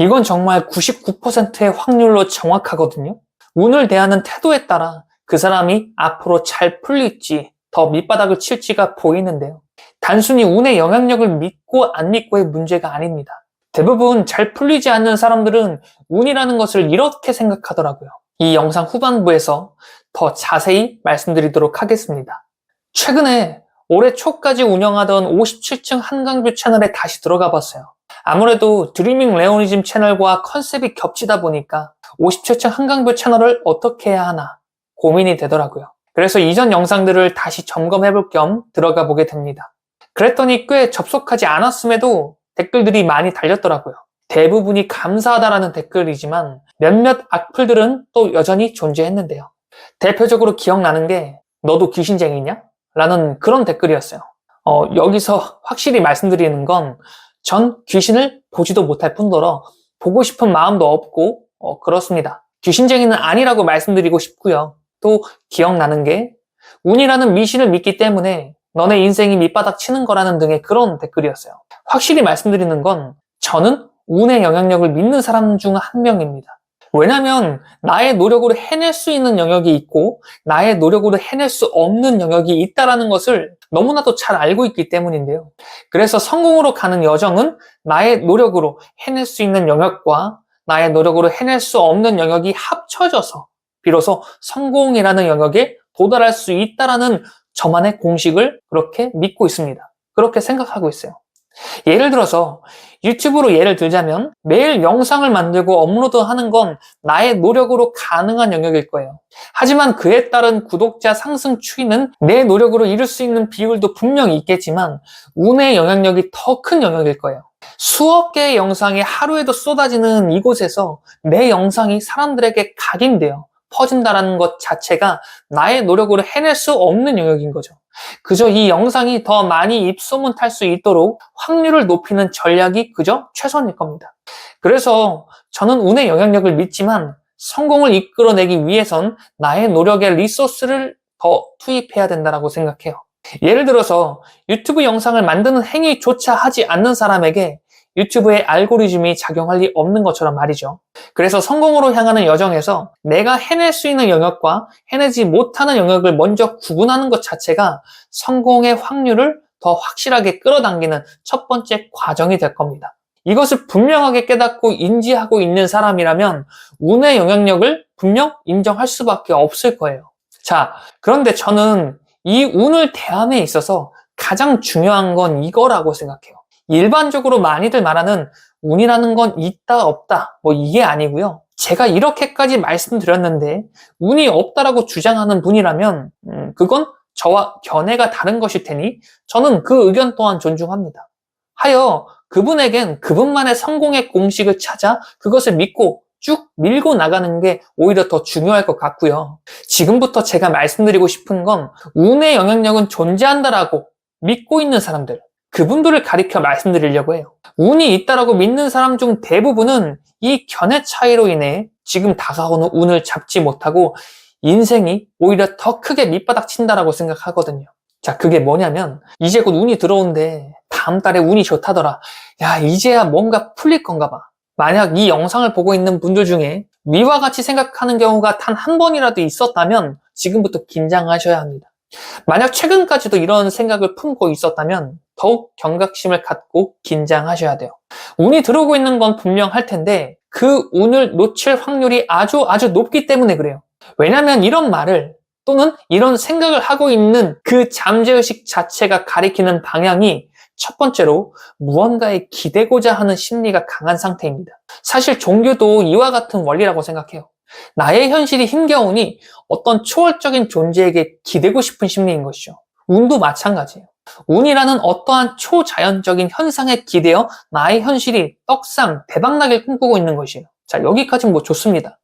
이건 정말 99%의 확률로 정확하거든요. 운을 대하는 태도에 따라 그 사람이 앞으로 잘 풀릴지 더 밑바닥을 칠지가 보이는데요. 단순히 운의 영향력을 믿고 안 믿고의 문제가 아닙니다. 대부분 잘 풀리지 않는 사람들은 운이라는 것을 이렇게 생각하더라고요. 이 영상 후반부에서 더 자세히 말씀드리도록 하겠습니다. 최근에 올해 초까지 운영하던 57층 한강뷰 채널에 다시 들어가 봤어요. 아무래도 드리밍 레오니즘 채널과 컨셉이 겹치다 보니까 57층 한강뷰 채널을 어떻게 해야 하나 고민이 되더라고요. 그래서 이전 영상들을 다시 점검해 볼 겸 들어가 보게 됩니다. 그랬더니 꽤 접속하지 않았음에도 댓글들이 많이 달렸더라고요. 대부분이 감사하다라는 댓글이지만 몇몇 악플들은 또 여전히 존재했는데요. 대표적으로 기억나는 게 너도 귀신쟁이냐? 라는 그런 댓글이었어요. 어, 여기서 확실히 말씀드리는 건 전 귀신을 보지도 못할 뿐더러 보고 싶은 마음도 없고 어, 그렇습니다. 귀신쟁이는 아니라고 말씀드리고 싶고요. 또 기억나는 게 운이라는 미신을 믿기 때문에 너네 인생이 밑바닥 치는 거라는 등의 그런 댓글이었어요. 확실히 말씀드리는 건 저는 운의 영향력을 믿는 사람 중 한 명입니다. 왜냐면 나의 노력으로 해낼 수 있는 영역이 있고 나의 노력으로 해낼 수 없는 영역이 있다라는 것을 너무나도 잘 알고 있기 때문인데요. 그래서 성공으로 가는 여정은 나의 노력으로 해낼 수 있는 영역과 나의 노력으로 해낼 수 없는 영역이 합쳐져서 비로소 성공이라는 영역에 도달할 수 있다라는 저만의 공식을 그렇게 믿고 있습니다. 그렇게 생각하고 있어요. 예를 들어서 유튜브로 예를 들자면 매일 영상을 만들고 업로드하는 건 나의 노력으로 가능한 영역일 거예요. 하지만 그에 따른 구독자 상승 추이는 내 노력으로 이룰 수 있는 비율도 분명히 있겠지만 운의 영향력이 더 큰 영역일 거예요. 수억 개의 영상이 하루에도 쏟아지는 이곳에서 내 영상이 사람들에게 각인돼요. 퍼진다라는 것 자체가 나의 노력으로 해낼 수 없는 영역인 거죠. 그저 이 영상이 더 많이 입소문 탈 수 있도록 확률을 높이는 전략이 그저 최선일 겁니다. 그래서 저는 운의 영향력을 믿지만 성공을 이끌어내기 위해선 나의 노력의 리소스를 더 투입해야 된다고 생각해요. 예를 들어서 유튜브 영상을 만드는 행위조차 하지 않는 사람에게 유튜브의 알고리즘이 작용할 리 없는 것처럼 말이죠. 그래서 성공으로 향하는 여정에서 내가 해낼 수 있는 영역과 해내지 못하는 영역을 먼저 구분하는 것 자체가 성공의 확률을 더 확실하게 끌어당기는 첫 번째 과정이 될 겁니다. 이것을 분명하게 깨닫고 인지하고 있는 사람이라면 운의 영향력을 분명 인정할 수밖에 없을 거예요. 자, 그런데 저는 이 운을 대함에 있어서 가장 중요한 건 이거라고 생각해요. 일반적으로 많이들 말하는 운이라는 건 있다 없다 뭐 이게 아니고요. 제가 이렇게까지 말씀드렸는데 운이 없다라고 주장하는 분이라면 음, 그건 저와 견해가 다른 것일 테니 저는 그 의견 또한 존중합니다. 하여 그분에겐 그분만의 성공의 공식을 찾아 그것을 믿고 쭉 밀고 나가는 게 오히려 더 중요할 것 같고요. 지금부터 제가 말씀드리고 싶은 건 운의 영향력은 존재한다라고 믿고 있는 사람들, 그분들을 가리켜 말씀드리려고 해요. 운이 있다라고 믿는 사람 중 대부분은 이 견해 차이로 인해 지금 다가오는 운을 잡지 못하고 인생이 오히려 더 크게 밑바닥 친다라고 생각하거든요. 자, 그게 뭐냐면 이제 곧 운이 들어오는데 다음 달에 운이 좋다더라. 야, 이제야 뭔가 풀릴 건가 봐. 만약 이 영상을 보고 있는 분들 중에 위와 같이 생각하는 경우가 단 한 번이라도 있었다면 지금부터 긴장하셔야 합니다. 만약 최근까지도 이런 생각을 품고 있었다면 더욱 경각심을 갖고 긴장하셔야 돼요. 운이 들어오고 있는 건 분명할 텐데 그 운을 놓칠 확률이 아주 아주 높기 때문에 그래요. 왜냐하면 이런 말을 또는 이런 생각을 하고 있는 그 잠재의식 자체가 가리키는 방향이 첫 번째로 무언가에 기대고자 하는 심리가 강한 상태입니다. 사실 종교도 이와 같은 원리라고 생각해요. 나의 현실이 힘겨우니 어떤 초월적인 존재에게 기대고 싶은 심리인 것이죠. 운도 마찬가지예요. 운이라는 어떠한 초자연적인 현상에 기대어 나의 현실이 떡상, 대박나길 꿈꾸고 있는 것이에요. 자, 여기까지는 뭐 좋습니다.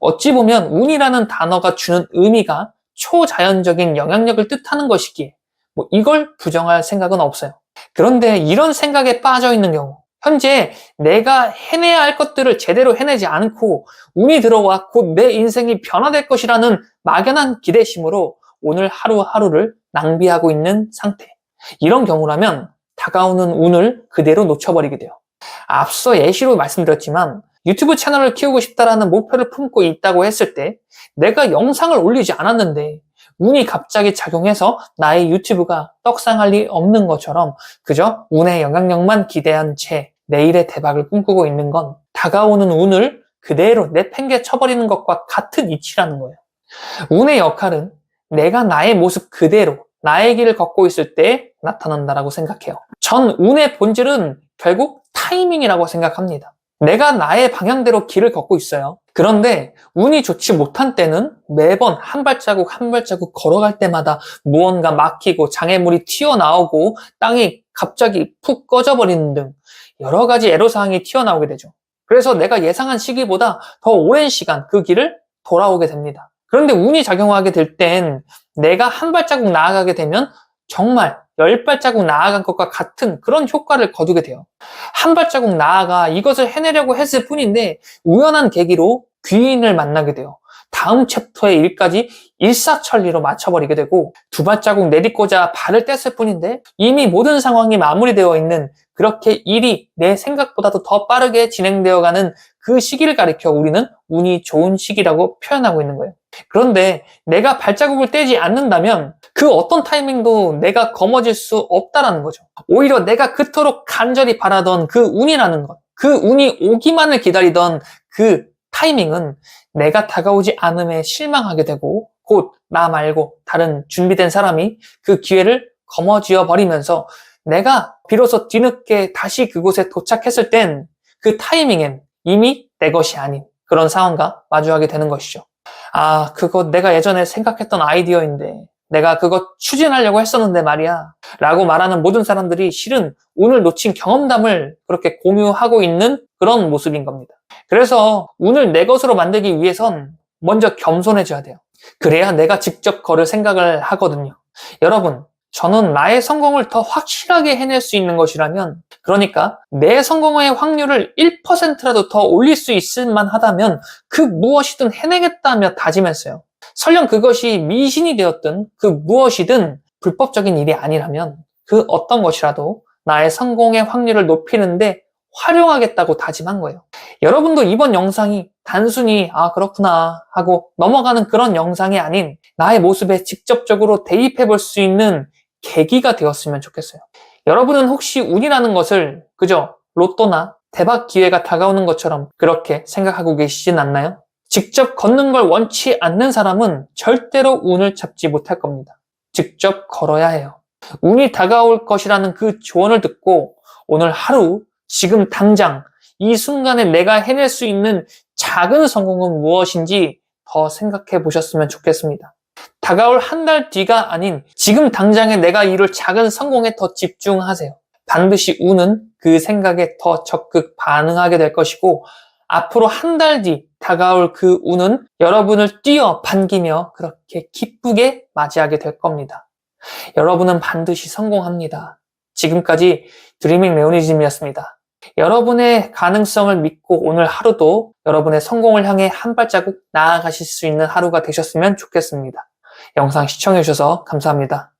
어찌 보면 운이라는 단어가 주는 의미가 초자연적인 영향력을 뜻하는 것이기에 뭐 이걸 부정할 생각은 없어요. 그런데 이런 생각에 빠져 있는 경우 현재 내가 해내야 할 것들을 제대로 해내지 않고 운이 들어와 곧내 인생이 변화될 것이라는 막연한 기대심으로 오늘 하루하루를 낭비하고 있는 상태. 이런 경우라면 다가오는 운을 그대로 놓쳐버리게 돼요. 앞서 예시로 말씀드렸지만 유튜브 채널을 키우고 싶다라는 목표를 품고 있다고 했을 때 내가 영상을 올리지 않았는데 운이 갑자기 작용해서 나의 유튜브가 떡상할 리 없는 것처럼 그저 운의 영향력만 기대한 채 내일의 대박을 꿈꾸고 있는 건 다가오는 운을 그대로 내팽개 쳐버리는 것과 같은 이치라는 거예요. 운의 역할은 내가 나의 모습 그대로 나의 길을 걷고 있을 때 나타난다라고 생각해요. 전 운의 본질은 결국 타이밍이라고 생각합니다. 내가 나의 방향대로 길을 걷고 있어요. 그런데 운이 좋지 못한 때는 매번 한 발자국 한 발자국 걸어갈 때마다 무언가 막히고 장애물이 튀어나오고 땅이 갑자기 푹 꺼져버리는 등 여러 가지 애로사항이 튀어나오게 되죠. 그래서 내가 예상한 시기보다 더 오랜 시간 그 길을 돌아오게 됩니다. 그런데 운이 작용하게 될 땐 내가 한 발자국 나아가게 되면 정말 열 발자국 나아간 것과 같은 그런 효과를 거두게 돼요. 한 발자국 나아가 이것을 해내려고 했을 뿐인데 우연한 계기로 귀인을 만나게 돼요. 다음 챕터의 일까지 일사천리로 맞춰버리게 되고 두 발자국 내딛고자 발을 뗐을 뿐인데 이미 모든 상황이 마무리되어 있는 그렇게 일이 내 생각보다도 더 빠르게 진행되어가는 그 시기를 가리켜 우리는 운이 좋은 시기라고 표현하고 있는 거예요. 그런데 내가 발자국을 떼지 않는다면 그 어떤 타이밍도 내가 거머쥘 수 없다라는 거죠. 오히려 내가 그토록 간절히 바라던 그 운이라는 것, 그 운이 오기만을 기다리던 그 타이밍은 내가 다가오지 않음에 실망하게 되고 곧 나 말고 다른 준비된 사람이 그 기회를 거머쥐어 버리면서 내가 비로소 뒤늦게 다시 그곳에 도착했을 땐 그 타이밍엔 이미 내 것이 아닌 그런 상황과 마주하게 되는 것이죠. 아, 그거 내가 예전에 생각했던 아이디어인데 내가 그거 추진하려고 했었는데 말이야. 라고 말하는 모든 사람들이 실은 오늘 놓친 경험담을 그렇게 공유하고 있는 그런 모습인 겁니다. 그래서 운을 내 것으로 만들기 위해선 먼저 겸손해져야 돼요. 그래야 내가 직접 걸을 생각을 하거든요. 여러분, 저는 나의 성공을 더 확실하게 해낼 수 있는 것이라면, 그러니까 내 성공의 확률을 1%라도 더 올릴 수 있을 만 하다면 그 무엇이든 해내겠다며 다짐했어요. 설령 그것이 미신이 되었든 그 무엇이든 불법적인 일이 아니라면 그 어떤 것이라도 나의 성공의 확률을 높이는데 활용하겠다고 다짐한 거예요. 여러분도 이번 영상이 단순히 아 그렇구나 하고 넘어가는 그런 영상이 아닌 나의 모습에 직접적으로 대입해 볼 수 있는 계기가 되었으면 좋겠어요. 여러분은 혹시 운이라는 것을 그저 로또나 대박 기회가 다가오는 것처럼 그렇게 생각하고 계시진 않나요? 직접 걷는 걸 원치 않는 사람은 절대로 운을 잡지 못할 겁니다. 직접 걸어야 해요. 운이 다가올 것이라는 그 조언을 듣고 오늘 하루, 지금 당장, 이 순간에 내가 해낼 수 있는 작은 성공은 무엇인지 더 생각해 보셨으면 좋겠습니다. 다가올 한 달 뒤가 아닌 지금 당장에 내가 이룰 작은 성공에 더 집중하세요. 반드시 운은 그 생각에 더 적극 반응하게 될 것이고 앞으로 한 달 뒤 다가올 그 운은 여러분을 뛰어 반기며 그렇게 기쁘게 맞이하게 될 겁니다. 여러분은 반드시 성공합니다. 지금까지 드리밍 레오니즘이었습니다. 여러분의 가능성을 믿고 오늘 하루도 여러분의 성공을 향해 한 발자국 나아가실 수 있는 하루가 되셨으면 좋겠습니다. 영상 시청해주셔서 감사합니다.